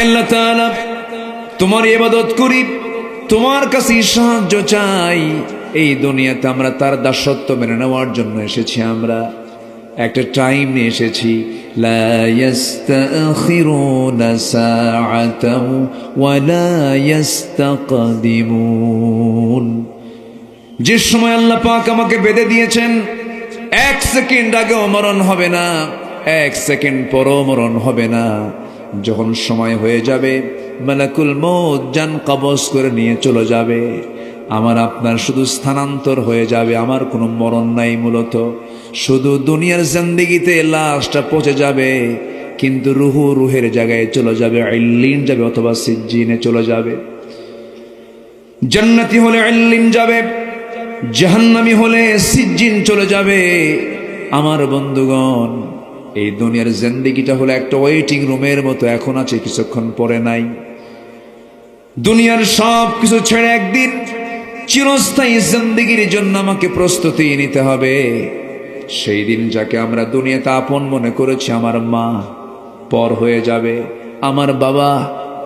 আল্লাহ তোমার ইবাদত করি, তোমার কাছে সাহায্য চাই। এই দুনিয়াতে আমরা তার দাসত্ব মেনে নেওয়ার জন্য এসেছি আমরা। একটা টাইম নিয়ে এসেছি। যে সময় আল্লাহ পাক আমাকে বেঁধে দিয়েছেন, এক সেকেন্ড আগেও মরণ হবে না, এক সেকেন্ড পরও মরণ হবে না। যখন সময় হয়ে যাবে, মালাকুল মৌত যান কবজ করে নিয়ে চলে যাবে। আমার আপনার শুধু স্থানান্তর হয়ে যাবে, আমার কোনো মরণ নাই মূলত। শুধু দুনিয়ার জিন্দিগিতে লাশটা পচে যাবে, কিন্তু রুহু রুহের জায়গায় চলে যাবে আইল্লিন যাবে অথবা সিজ্জিনে চলে যাবে। জান্নাতি হলে আল্লিন যাবে, জাহান্নামি হলে সিজ্জিন চলে যাবে। আমার বন্ধুগণ এই দুনিয়ার জিন্দিগিটা হলো একটা ওয়েটিং রুমের মতো, এখন আছে কিছুক্ষণ পরে নাই। দুনিয়ার সব কিছু ছেড়ে একদিন চিরস্থায়ী জিন্দিগির জন্য আমাকে প্রস্তুতি নিতে হবে। সেই দিন যাকে আমরা দুনিয়াতে আপন মনে করেছি, আমার মা পর হয়ে যাবে, আমার বাবা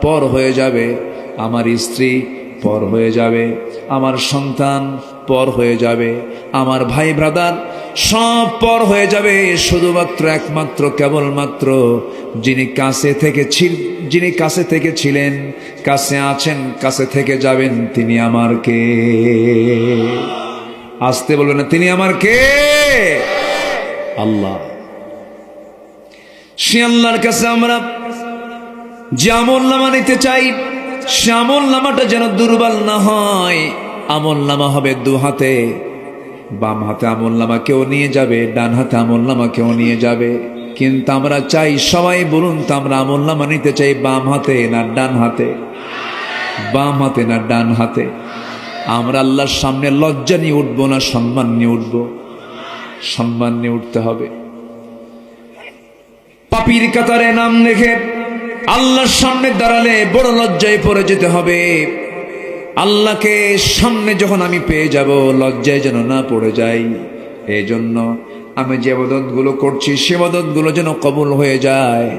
পর হয়ে যাবে, আমার স্ত্রী পর হয়ে যাবে, আমার সন্তান পর হয়ে যাবে। আমার ভাই ব্রাদার সব পর হয়ে যাবে। শুধুমাত্র একমাত্র, কেবলমাত্র যিনি কাছে থেকে যিনি কাছে থেকে ছিলেন, কাছে আছেন, কাছে থেকে যাবেন তিনি আমার কে? আসতে বলবেন তিনি আমার কে? আল্লাহ। সে কাছে আমরা যে আমল নামা নিতে চাই সে আমল নামাটা যেন দুর্বল না হয়। আমল নামা হবে দু হাতে। বাম হাতে আমল নামা কেউ নিয়ে যাবে, ডান হাতে আমল নামা কেউ নিয়ে যাবে। কিন্তু আমরা চাই সবাই বলুন তো আমরা আমল নামা নিতে চাই বাম হাতে না ডান হাতে? বাম হাতে না ডান হাতে? আমরা আল্লাহর সামনে লজ্জা নিয়ে উঠবো না সম্মান নিয়ে উঠবো? সম্মান নিয়ে উঠতে হবে। পাপির কাতারে নাম লেখে আল্লাহর সামনে দাঁড়ালে বড় লজ্জায় পড়ে যেতে হবে। আল্লাহকে সামনে যখন আমি পেয়ে যাব, লজ্জায় যেন না পড়ে যাই। এই জন্য আমি যে গুলো করছি, সে গুলো যেন কবুল হয়ে যায়।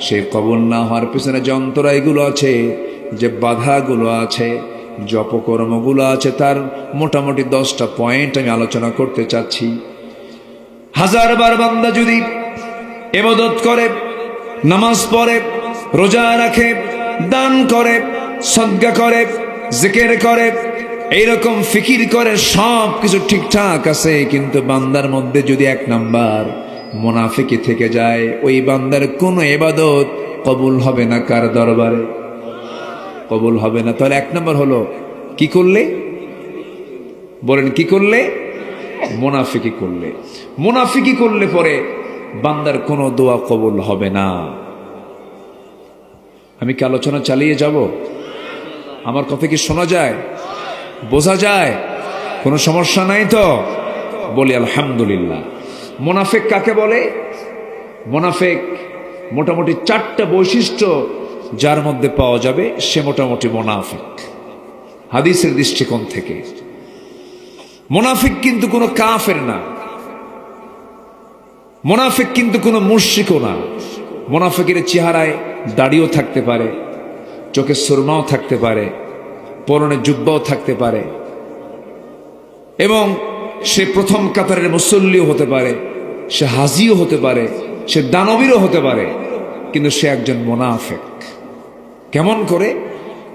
সে কবুল না হওয়ার পিছনে যে অন্তরায়গুলো আছে, যে বাধাগুলো আছে, যে অপকর্মগুলো আছে, তার মোটামুটি দশটা পয়েন্ট আমি আলোচনা করতে চাচ্ছি। হাজার বার বান্দা যদি এবাদত করে, নামাজ পড়ে, রোজা রাখে, দান করে সজ্ঞা করে জিকের করে, এইরকম ফিকির করে সব কিছু ঠিকঠাক আছে, কিন্তু বান্দার মধ্যে যদি এক নাম্বার মোনাফিকি থেকে যায়, ওই বান্দার কোনো এবাদত কবুল হবে না কার দরবারে? কবুল হবে না। তাহলে এক নম্বর হলো, কি করলে? বলেন, কি করলে? মোনাফিকি করলে। মোনাফিকি করলে পরে বান্দার কোনো দোয়া কবুল হবে না। আমি কি আলোচনা চালিয়ে যাব? আমার কথা কি শোনা যায়? বোঝা যায়? কোনো সমস্যা নাই তো? বলি, আলহামদুলিল্লাহ। মোনাফেক কাকে বলে? মোনাফেক মোটামুটি চারটা বৈশিষ্ট্য যার মধ্যে পাওয়া যাবে, সে মোটামুটি মোনাফিক। হাদিসের দৃষ্টিকোণ থেকে। মোনাফিক কিন্তু কোনো কাফের না। মোনাফিক কিন্তু কোনো মুর্শিকও না। মোনাফিকের চেহারায় দাড়িও থাকতে পারে। চোখে সুরমাও থাকতে পারে, পরনে জুব্বাও থাকতে পারে। এবং সে প্রথম কাতারের মুসল্লিও হতে পারে, সে হাজিও হতে পারে, সে দানবীরও হতে পারে, কিন্তু সে একজন মোনাফেক। কেমন করে?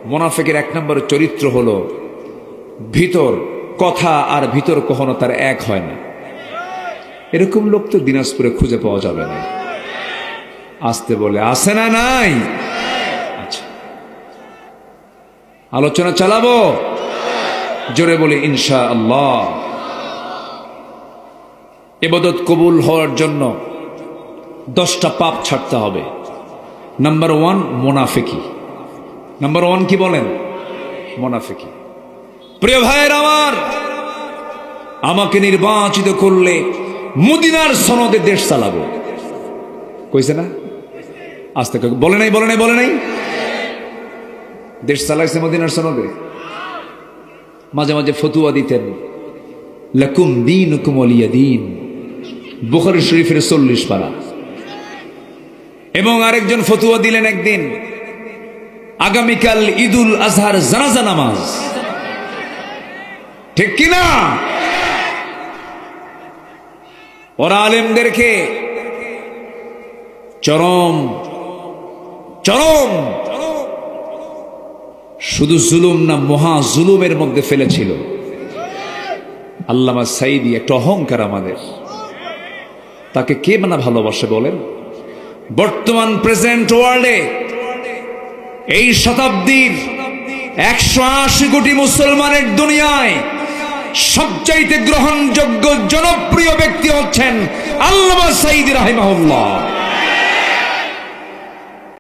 মোনাফেকের এক নম্বর চরিত্র হলো, ভিতর কথা আর ভিতর কখনো তার এক হয় না। এরকম লোক তো দিনাজপুরে খুঁজে পাওয়া যাবে না। আসতে বলে, আসে না নাই? আলোচনা চালাবো? জোরে বলি ইনশা আল্লাহ এবাদত কবুল হওয়ার জন্য দশটা পাপ ছাড়তে হবে। নাম্বার ওয়ান, মোনাফেকি। নাম্বার ওয়ান কি বলেন? মোনাফেকি। প্রিয় ভাইয়ের আমার, আমাকে নির্বাচিত করলে মদিনার সনদে দেশ চালাবো। কইছে না? আস্তে বলে নাই বলে নাই বলে নাই? দেশ চালাইছে মদিনার সনদে। মাঝে মাঝে ফতুয়া দিতেন। লাকুম দিন হুকুম অলিয়া দিন বুখারি শরীফের চল্লিশ পারা। এবং আরেকজন ফতুয়া দিলেন একদিন, আগামীকাল ঈদুল আজহার জানাজা নামাজ। ঠিক কিনা? ওরা আলেমদেরকে চরম চরম শুধু জুলুম না, মহা জুলুমের মধ্যে ফেলেছিল। আল্লামা সাইদি একটা অহংকার আমাদের। তাকে কে মানা ভালোবাসে বলেন? বর্তমান, প্রেজেন্ট ওয়ার্ল্ডে এই শতাব্দীর একশো আশি কোটি মুসলমানের দুনিয়ায় সবচাইতে গ্রহণযোগ্য, জনপ্রিয় ব্যক্তি হচ্ছেন আল্লামা সাইদি রাহিমাহুল্লাহ।